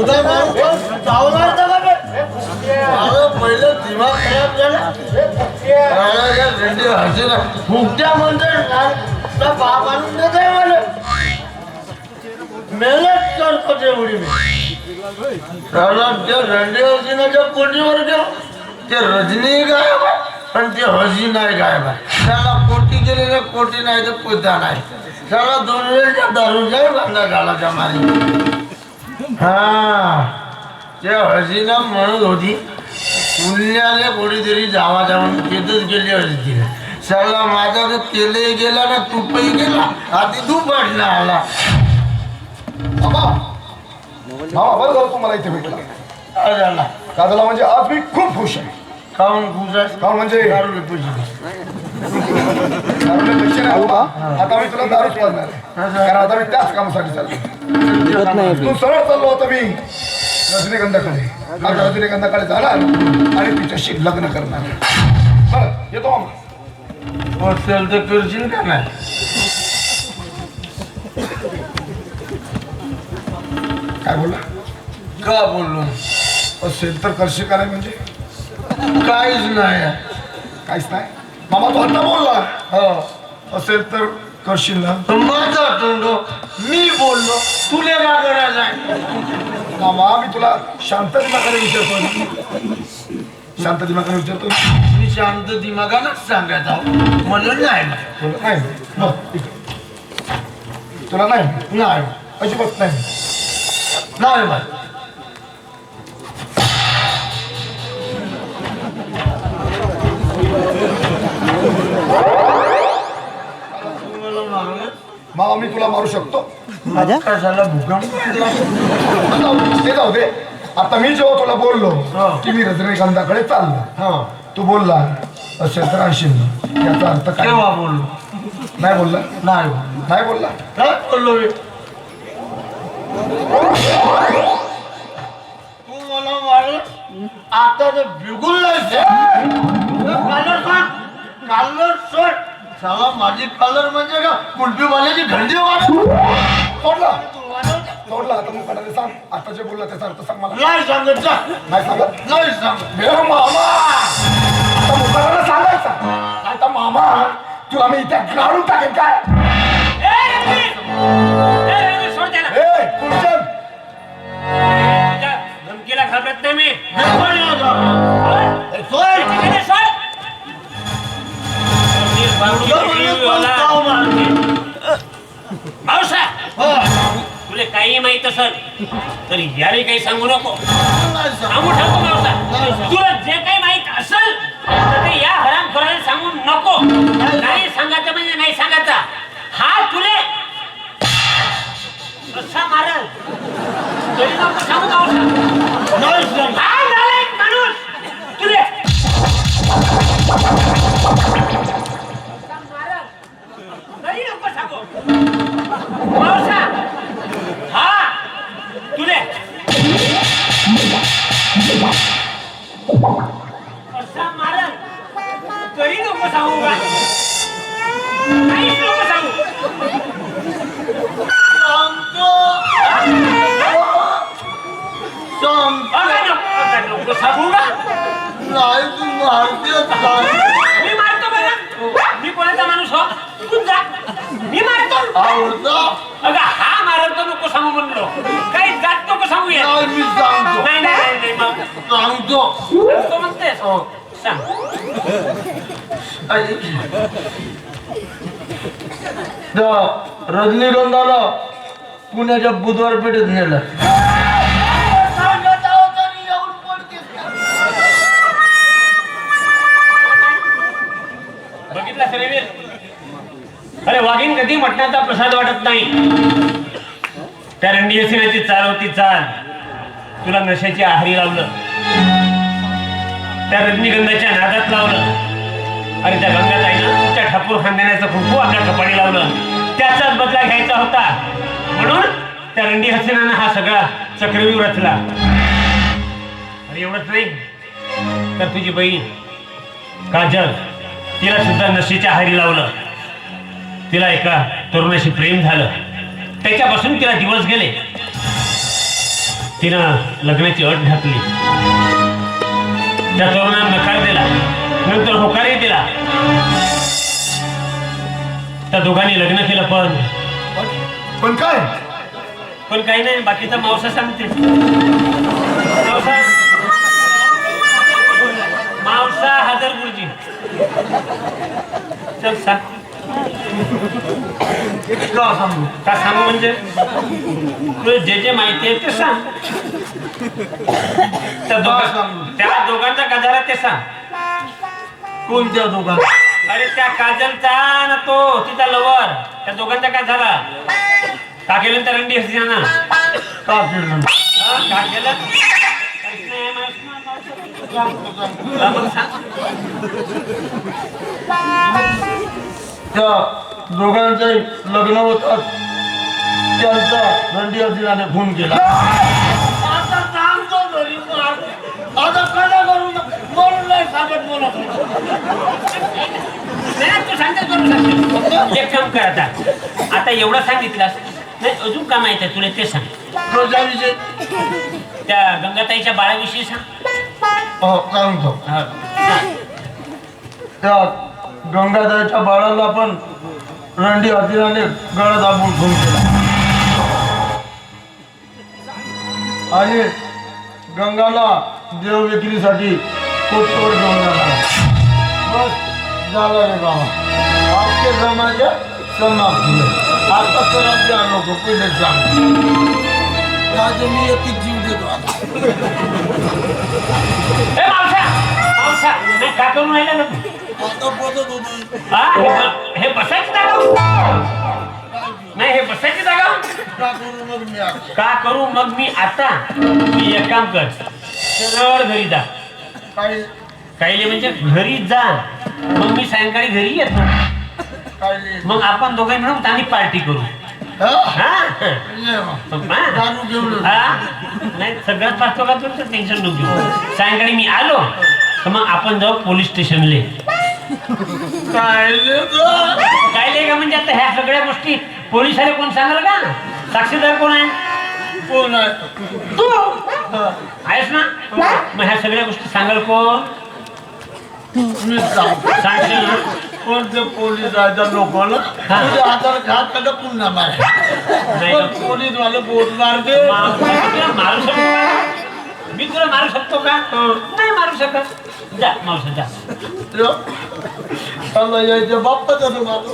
तू चावणार पहिलं दिमाग खराब झाला. भेंडी हसी ना. फुकट्या म्हणते ना, मला. मेहनत करतो तेवढी मी. त्याला त्या भेंडी हसीनाच्या कोटीवर गेलो ते रजनी गायब आहे पण ते हजी नाही गायब आहे. त्याला कोटी गेले कोटी नाही तर पोता नाही. त्याला दोन वेळच्या दारू जाय बांधा झाला त्या मारी. हा. ते हसीना म्हणत होती पुण्याला कोणीतरी जावा जाऊन तिथंच गेली होती सगळा माझा तर तेलही गेला ना तुपही गेला आधी तू पडला आला. मामा बरं झालं तुम्हाला इथे भेटला. का झाला म्हणजे आज मी खूप खुश आहे. खाऊन खुश काहून म्हणजे? दारू बाबा. आता मी तुला दारूच पाजणार आहे कारण आता मी त्याच कामासाठी चाललो तू सरळ चाललो होता मी. रजनीगंधाकडे. आता रजनीगंधाकडे जाणार आणि तिच्याशी लग्न करणार. बरं येतो मामा असेल तर करशील का नाही? काय बोलला? का बोललो? असेल तर करशील का नाही म्हणजे? काहीच नाही. काहीच नाही. मामा तू आता बोलला. हो. असेल तर करशील ना? माझा तोंड मी बोललो तुले करायचं आहे मामा मी तुला शांत दिमाखाने विचारतो. शांत दिमाखाने विचारतो. मी शांत दिमागानच सांगत आहो. म्हणून नाही नाही. तुला नाही नाही अजिबात नाही नाही माहीत. तुम्हाला मारलं? मामा मी तुला मारू शकतो. कशाला भूकंप लागला? जाऊ दे, ते जाऊ दे. आता मी जेव्हा तुला बोललो हा. की मी रजनीकांताकडे चाललो. हा. तू बोलला असेल तर आणशील. ना याचा अर्थ काय? बोललो? नाही बोलला? नाही बोललो. नाही बोलला? काय बोललो मी. तू मला मारलं आता तर बिलकुल नाही कलर कलर सोड. साला माझी कलर म्हणजे का कुल्फीवाल्याची घंटी वाढ? सोडला सोडला आता सांग. आता जे बोलला त्याचा अर्थ सांग मला. नाही सांगत जा. नाही सांगत? नाही सांगत. हे मामा. आता मुखाला सांगायचा. आता मामा तुला मी इथे काढून टाकेन काय? धमकीला घाबरत नाही मी. पावसा हा. तुला काही माहीत असेल तर याने काही सांगू नको. सांगू नाही पावसा. तुला जे काही माहीत असेल तर ते या हराम सांगू नको नाही सांगायचं म्हणजे तरी नको सांगू पावसा हा तुले असा मारल तरी नको सांगू का काहीच नको सांगू सांगतो. सांगतो. अगं नको अगं नको सांगू का नाही तू मारते काय मी मारतो बरं मी कोणाचा माणूस हो तू जा मी मारतो आवडता अगं हा मारतो नको सांगू म्हणलो. काही जात नको सांगू या नाही मी सांगतो. नाही नाही नाही, नाही मग. सांगतो. म्हणतेस. हो. सांग. आई. त्या रजनीगंधाला पुण्याच्या बुधवार पेठेत नेलं. वाघीन कधी मटणाचा प्रसाद वाटत नाही. त्या रंडी सिंहाची चाल होती चाल. तुला नशेची आहारी लावलं. त्या रजनीगंधाच्या नादात लावलं. अरे त्या गंगात आहे ना त्या ठाकूर खानदेण्याचं कुंकू आपल्या कपाळी लावलं. त्याचाच बदला घ्यायचा होता. म्हणून त्या रंडी हसीनानं हा सगळा चक्रव्यूह रचला. अरे एवढंच नाही तर तुझी बहीण काजल तिला सुद्धा नशेच्या आहारी लावलं. तिला एका तरुणाशी प्रेम झालं. त्याच्यापासून तिला दिवस गेले. तिनं लग्नाची अट घातली. त्या तरुणाला नकार दिला. नंतर होकारही दिला. त्या दोघांनी लग्न केलं पण. पण काय? पण काही नाही बाकीचा मावसा सांगते. मावसा. मावसा हजार गुरुजी चल सांग. का सांगू. का सांगू म्हणजे? तुला जे जे माहिती आहे ते सांग. त्या दोघा त्या दोघांचा गजारा ते सांग. कोणत्या दुकान अरे त्या काजलचा ना तो तिचा लवर त्या दोघांचा काय झाला? का केलं त्या रंडी असते ना. का फिरलं हा, काहीच नाही माहीत. हा, मग सांग. त्या दोघांचंही लग्न होतात. त्यांचा रंडी अर्जुनाने खून केला. आता सांगतो घरी मार. आता कसा करू म्हणून नाही सांगत. एक काम कर आता. आता एवढं सांगितलंस नाही अजून काय माहिती आहे तुला ते सांग. प्रजाविषयी त्या गंगाताईच्या बाळाविषयी सांग. हो सांगतो. हा. त्या गंगाधरच्या बाळाला पण रंडी अर्जुनाने गळ दाबून खून केला. आणि गंगाला देव विक्रीसाठी कोटतोड घेऊन जाणार बस झाला रे गावा आपके जमाचे समाप्त आता तर आमचे लोक पहिले सांग राजे मी एकच जीव देतो आता. काय करून राहिला ना? आता बोलत होतो. हा, हे ब- हे बसायची जागा नाही हे बसायची जागा का करू मग मी आता? का करू मग मी आता? मी एक काम कर. सरळ घरी जा. काही म्हणजे घरी जा. मग मी सायंकाळी घरी येतो. मग आपण दोघे मिळून चांगली पार्टी करू. हा? हा? ये मग. मग हा? दारू घेऊन ये. हा? नाही सगळ्यात का तुमचं? टेन्शन नको घेऊ. सायंकाळी मी आलो. तर मग आपण जाऊ पोलीस स्टेशनले. काय ले गं? काय नाही का म्हणजे आता ह्या सगळ्या गोष्टी पोलिसाला कोण सांगाल का? साक्षीदार कोण आहे? कोण आहे? तू? आहेस ना? मग ह्या सगळ्या गोष्टी सांगाल कोण? मी सांगतो सांगशील ना? कोणते पोलीस आहे त्या लोकांना. तुझ्या हाताला घात का पुन्हा मार. नाही पण का? पोलीस वाले बोट मारते मा- तुला मारू शकतो का? मी तुला मारू शकतो का? नाही मारू शकत. जा मावसा जा. Allah ya cevap mı dedim abi?